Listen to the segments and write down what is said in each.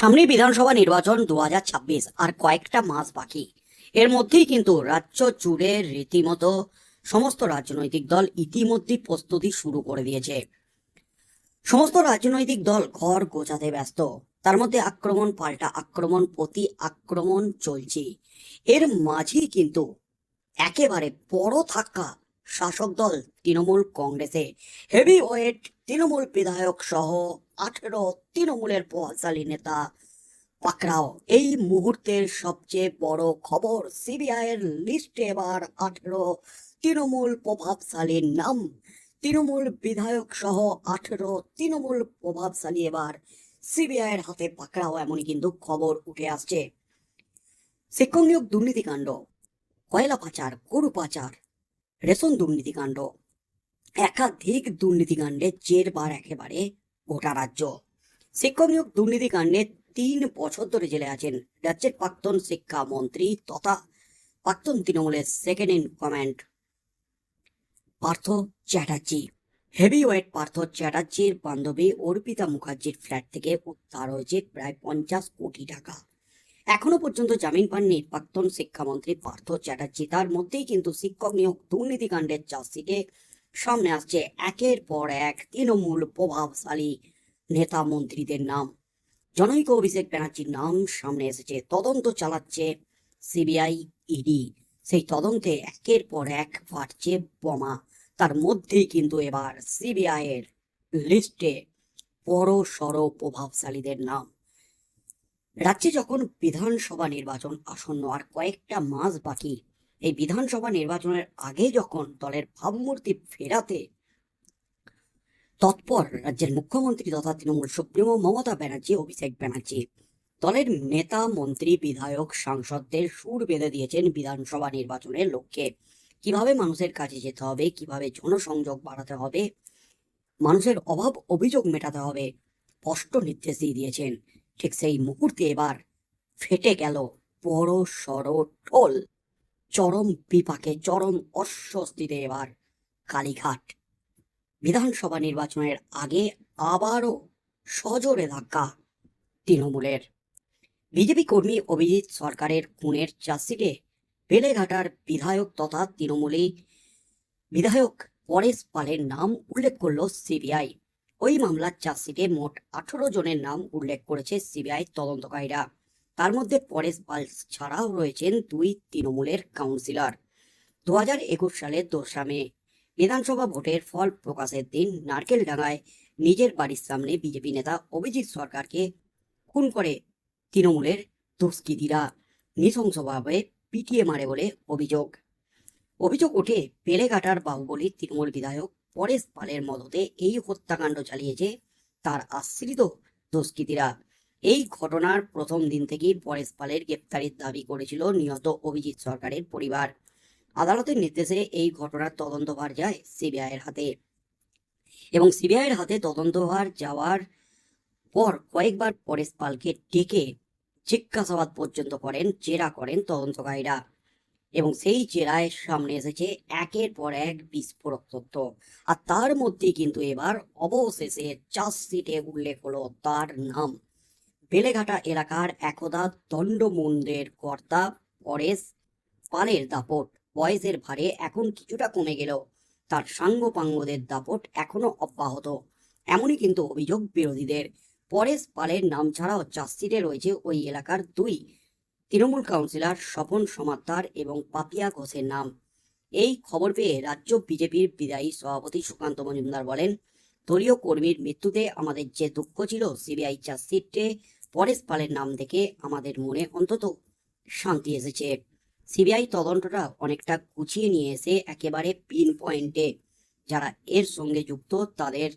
সামনে বিধানসভা নির্বাচন দুহাজার ছাব্বিশ আর কয়েকটা মাস বাকি। এর মধ্যেই কিন্তু রাজ্য জুড়ে রীতিমতো সমস্ত রাজনৈতিক দল ইতিমধ্যে প্রস্তুতি শুরু করে দিয়েছে। সমস্ত রাজনৈতিক দল ঘর গোছাতে ব্যস্ত। তার মধ্যে আক্রমণ পাল্টা আক্রমণ, প্রতি আক্রমণ চলছে। এর মাঝেই কিন্তু একেবারে বড় থাকা শাসক দল তৃণমূল কংগ্রেসে। হেভি ওয়েট তৃণমূল বিধায়ক সহ আঠেরো তৃণমূলের প্রভাবশালী নেতা পাকড়াও। এই মুহূর্তের সবচেয়ে বড় খবর সিবিআই এর লিস্টে এবার আঠেরো তৃণমূল প্রভাবশালীর নাম। তৃণমূল বিধায়ক সহ আঠেরো তৃণমূল প্রভাবশালী এবার সিবিআই এর হাতে পাকড়াও এমনই কিন্তু খবর উঠে আসছে। শিক্ষক নিয়োগ দুর্নীতিকাণ্ড। কয়লা পাচার গরু পাচার রেশন দুর্নীতিকাণ্ড। একাধিক দুর্নীতিকাণ্ডে জেরবার একেবারে গোটা রাজ্য। শিক্ষক নিয়োগ দুর্নীতিকাণ্ডে তিন বছর ধরে জেলে আছেন রাজ্যের প্রাক্তন শিক্ষামন্ত্রী তথা প্রাক্তন তৃণমূলের second in command Partha Chatterjee. Heavy weight Partha চ্যাটার্জির বান্ধবী অর্পিতা মুখার্জির ফ্ল্যাট থেকে উদ্ধার হয়েছে প্রায় পঞ্চাশ কোটি টাকা। এখনও পর্যন্ত জামিন পাননি প্রাক্তন শিক্ষামন্ত্রী পার্থ চ্যাটার্জি। তার মধ্যেই কিন্তু শিক্ষক নিয়োগ দুর্নীতিকাণ্ডের চার্জশিটে সামনে আসছে। একের পর এক তৃণমূল প্রভাবশালী নেতা মন্ত্রীদের নাম। জনৈক অভিষেক ব্যানার্জির নাম সামনে এসেছে। তদন্ত চালাচ্ছে সিবিআই ইডি। সেই তদন্তে একের পর এক ফাটছে বোমা। তার মধ্যেই কিন্তু এবার সিবিআই এর লিস্টে বড় সড় প্রভাবশালীদের নাম। রাজ্যে যখন বিধানসভা নির্বাচন আসন্ন আর কয়েকটা মাস বাকি, এই বিধানসভা নির্বাচনের আগে যখন দলের ভাবমূর্তি ফেরাতে তৎপর রাজ্যের মুখ্যমন্ত্রী তথা তৃণমূল সুপ্রিমো মমতা ব্যানার্জি, অভিষেক ব্যানার্জি, দলের নেতা, মন্ত্রী, বিধায়ক, সাংসদদের সুর বেঁধে দিয়েছেন বিধানসভা নির্বাচনের লক্ষ্যে। কীভাবে মানুষের কাছে যেতে হবে? কীভাবে জনসংযোগ বাড়াতে হবে? মানুষের অভাব অভিযোগ মেটাতে হবে। স্পষ্ট নির্দেশ দিয়ে দিয়েছেন। ঠিক সেই মুহূর্তে এবার ফেটে গেল বড় সড় টোল চরম বিপাকে, চরম অস্বস্তিতে এবার কালীঘাট। বিধানসভা নির্বাচনের আগে আবারও সজোরে ধাক্কা তৃণমূলের। বিজেপি কর্মী অভিজিৎ সরকারের খুনের চার্জশিটে বেলেঘাটার বিধায়ক তথা তৃণমূলী বিধায়ক পরেশ পালের নাম উল্লেখ করল সিবিআই। ওই মামলার চার্জশিটে মোট আঠারো জনের নাম উল্লেখ করেছে সিবিআই তদন্তকারীরা। তার মধ্যে পরেশ পাল ছাড়াও রয়েছেন দুই তৃণমূলের কাউন্সিলর। দু হাজার একুশ সালের দোসরা মে, বিধানসভা ভোটের ফল প্রকাশের দিন নারকেলডাঙ্গায় নিজের বাড়ির সামনে বিজেপি নেতা অভিজিৎ সরকারকে খুন করে তৃণমূলের দুষ্কৃতীরা। নৃশংসভাবে পিটিয়ে মারে বলে অভিযোগ। অভিযোগ ওঠে পেলেঘাটার বাহুবলী তৃণমূল বিধায়ক পরেশ পালের মদতে এই হত্যাকাণ্ড চালিয়েছে তার আশ্রিত দুষ্কৃতীরা। এই ঘটনার প্রথম দিন থেকেই পরেশ পালের গ্রেপ্তারির দাবি করেছিল নিহত অভিজিৎ সরকারের পরিবার। আদালতের নির্দেশে এই ঘটনার তদন্তভার যায় সিবিআই এর হাতে। এবং সিবিআই এর হাতে তদন্তভার যাওয়ার পর কয়েকবার পরেশ পালকে ডেকে জিজ্ঞাসাবাদ পর্যন্ত করেন, জেরা করেন তদন্তকারীরা। এবং সেই জেরায় সামনে এসেছে একের পর এক বিস্ফোরক তথ্য। আর তার মধ্যে কিন্তু এবার অবশেষে চার্জশিটে উল্লেখ হলো তার নাম। বেলেঘাটা এলাকার একদা দণ্ডমুন্ডের কর্তা পরেশ পালের দাপট। বয়সের ভারে এখন কিছুটা কমে গেল তার সাঙ্গপাঙ্গদের দাপট এখনও অব্যাহত। এমনই কিন্তু অভিযোগ বিরোধীদের। পরেশ পালের নাম ছাড়াও চার্জশিটে রয়েছে ওই এলাকার দুই তৃণমূল কাউন্সিলর স্বপন সমাদ্দার এবং পাপিয়া ঘোষের নাম। এই খবর পেয়ে রাজ্য বিজেপির বিদায়ী সভাপতি সুকান্ত মজুমদার বলেন, দলীয় কর্মীর মৃত্যুতে আমাদের যে দুঃখ ছিল সিবিআই চার্জশিটে পরেশ পালের নাম দেখে আমাদের মনে অন্তত শান্তি এসেছে। সিবিআই তদন্তটা অনেকটা গুছিয়ে নিয়ে এসে একেবারে পিন পয়েন্টে, যারা এর সঙ্গে যুক্ত তাদের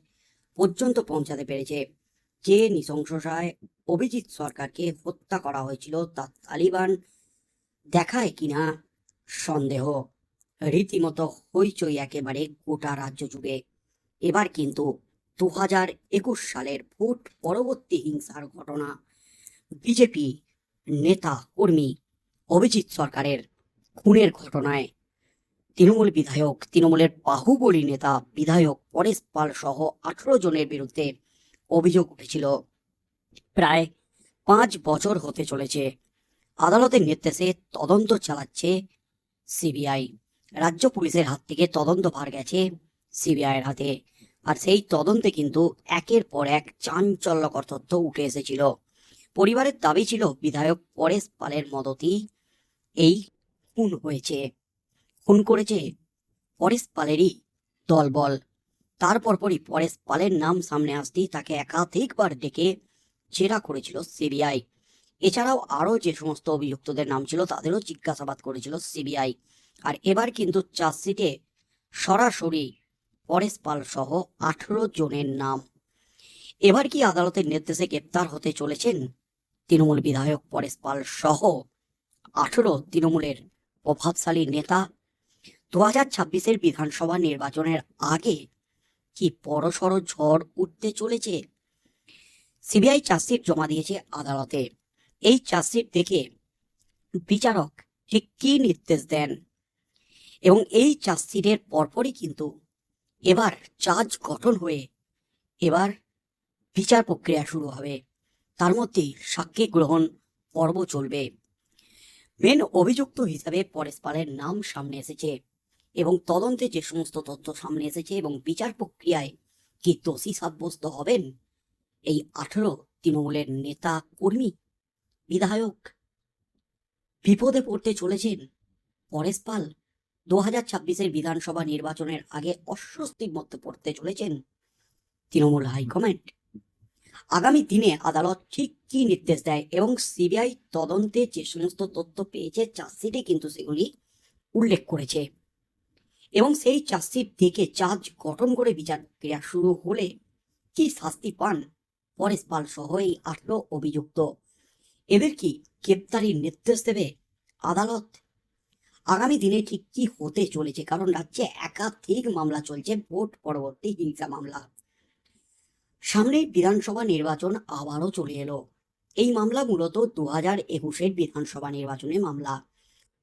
পর্যন্ত পৌঁছাতে পেরেছে। যে নৃশংসতায় অভিজিৎ সরকারকে হত্যা করা হয়েছিল তা তালিবান দেখায় কিনা সন্দেহ। রীতিমতো হইচই একেবারে গোটা রাজ্য জুড়ে। এবার কিন্তু দু হাজার একুশ সালের ভোট পরবর্তী হিংসার ঘটনা। বিজেপি নেতা কর্মী অভিজিৎ সরকারের খুনের ঘটনায় তৃণমূল বিধায়ক, তৃণমূলের বাহুবলী নেতা বিধায়ক পরেশ পাল সহ আঠারো জনের বিরুদ্ধে অভিযোগ উঠেছিল। প্রায় পাঁচ বছর হতে চলেছে। আদালতের নির্দেশে তদন্ত চালাচ্ছে সিবিআই। রাজ্য পুলিশের হাত থেকে তদন্ত ভার গেছে সিবিআইয়ের হাতে। আর সেই তদন্তে কিন্তু একের পর এক চাঞ্চল্যকর তথ্য উঠে এসেছিল। পরিবারের দাবি ছিল, বিধায়ক পরেশ পালের মদতি এই খুন হয়েছে। খুন করেছে পরেশ পালেরই দলবল। তার পরপরই পরেশ পালের নাম সামনে আসতেই তাকে একাধিকবার ডেকে জেরা করেছিল সিবিআই। এছাড়াও আরও যে সমস্ত অভিযুক্তদের নাম ছিল, তাদেরও জিজ্ঞাসাবাদ করেছিল সিবিআই। আর এবার কিন্তু চার্জশিটে সরাসরি পরেশ পাল সহ আঠেরো জনের নাম। এবার কি আদালতের নির্দেশে গ্রেপ্তার হতে চলেছেন তৃণমূল বিধায়ক পরেশ পাল সহ আঠেরো তৃণমূলের প্রভাবশালী নেতা? দু হাজার ছাব্বিশের বিধানসভা নির্বাচনের আগে কি বড়সড় ঝড় উঠতে চলেছে? সিবিআই চার্জশিট জমা দিয়েছে আদালতে। এই চার্জশিট দেখে বিচারক ঠিক কি নির্দেশ দেন? এবং এই চার্জশিটের পরপরই কিন্তু এবার চার্জ গঠন হয়ে এবার বিচার প্রক্রিয়া শুরু হবে। তার মধ্যেই সাক্ষী গ্রহণ পর্ব চলবে। মেন অভিযুক্ত হিসাবে পরেশ পালের নাম সামনে এসেছে। এবং তদন্তে যে সমস্ত তথ্য সামনে এসেছে এবং বিচার প্রক্রিয়ায় কি দোষী সাব্যস্ত হবেন? এই আঠেরো তৃণমূলের নেতা কর্মী, বিধায়ক বিপদে পড়তে চলেছেন। পরেশ পাল দু হাজার ছাব্বিশের বিধানসভা নির্বাচনের আগে অস্বস্তির মধ্যে পড়তে চলেছেন তৃণমূল হাইকমান্ড। আগামী দিনে আদালত ঠিক কি নির্দেশ দেয় এবং সিবিআই তদন্তে যে সমস্ত তথ্য পেয়েছে, চার্জশিটে কিন্তু সেগুলি উল্লেখ করেছে। এবং সেই চার্জশিট দেখে চার্জ গঠন করে বিচার প্রক্রিয়া শুরু হলে কি শাস্তি পান? পরেশ পাল সহ এই আঠেরো অভিযুক্ত। এদের কি গ্রেপ্তারির নির্দেশ দেবে আদালত? আগামী দিনে ঠিক কি হতে চলেছে? কারণ রাজ্যে একাধিক মামলা চলছে, ভোট পরবর্তী হিংসা মামলা। সামনে বিধানসভা নির্বাচন আবারও চলে এলো। এই মামলা মূলত দু হাজার একুশের বিধানসভা নির্বাচনে মামলা।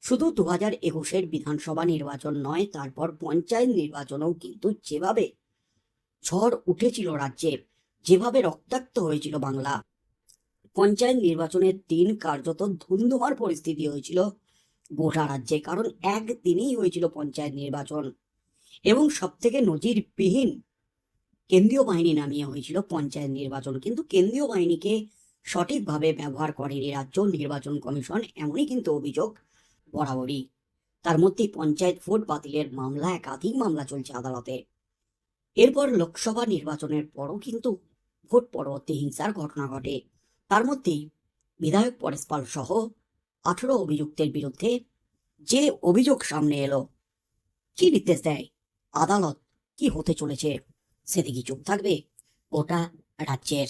শুধু দু হাজার একুশের বিধানসভা নির্বাচন নয়, তারপর পঞ্চায়েত নির্বাচনেও কিন্তু যেভাবে ঝড় উঠেছিল রাজ্যে, যেভাবে রক্তাক্ত হয়েছিল বাংলা। পঞ্চায়েত নির্বাচনের দিন কার্যত ধুন্ধুমার পরিস্থিতি হয়েছিল গোটা রাজ্যে, কারণ একদিনেই হয়েছিল পঞ্চায়েত নির্বাচন। এবং সব থেকে নজিরবিহীন কেন্দ্রীয় বাহিনী নামিয়ে হয়েছিল পঞ্চায়েত নির্বাচন, কিন্তু কেন্দ্রীয় বাহিনীকে সঠিকভাবে ব্যবহার করেনি রাজ্য নির্বাচন কমিশন, এমনই কিন্তু অভিযোগ বরাবরই। তার মধ্যে পঞ্চায়েত ভোট বাতিলের মামলা, একাধিক মামলা চলছে আদালতে। এরপর লোকসভা নির্বাচনের পরও কিন্তু ভোট পরবর্তী হিংসার ঘটনা ঘটে। তার মধ্যেই বিধায়ক পরেশ পাল সহ আঠেরো অভিযুক্তের বিরুদ্ধে যে অভিযোগ সামনে এলো, কি নির্দেশ দেয়? আদালত কি হতে চলেছে? সেদিকে চুপ থাকবে গোটা রাজ্যের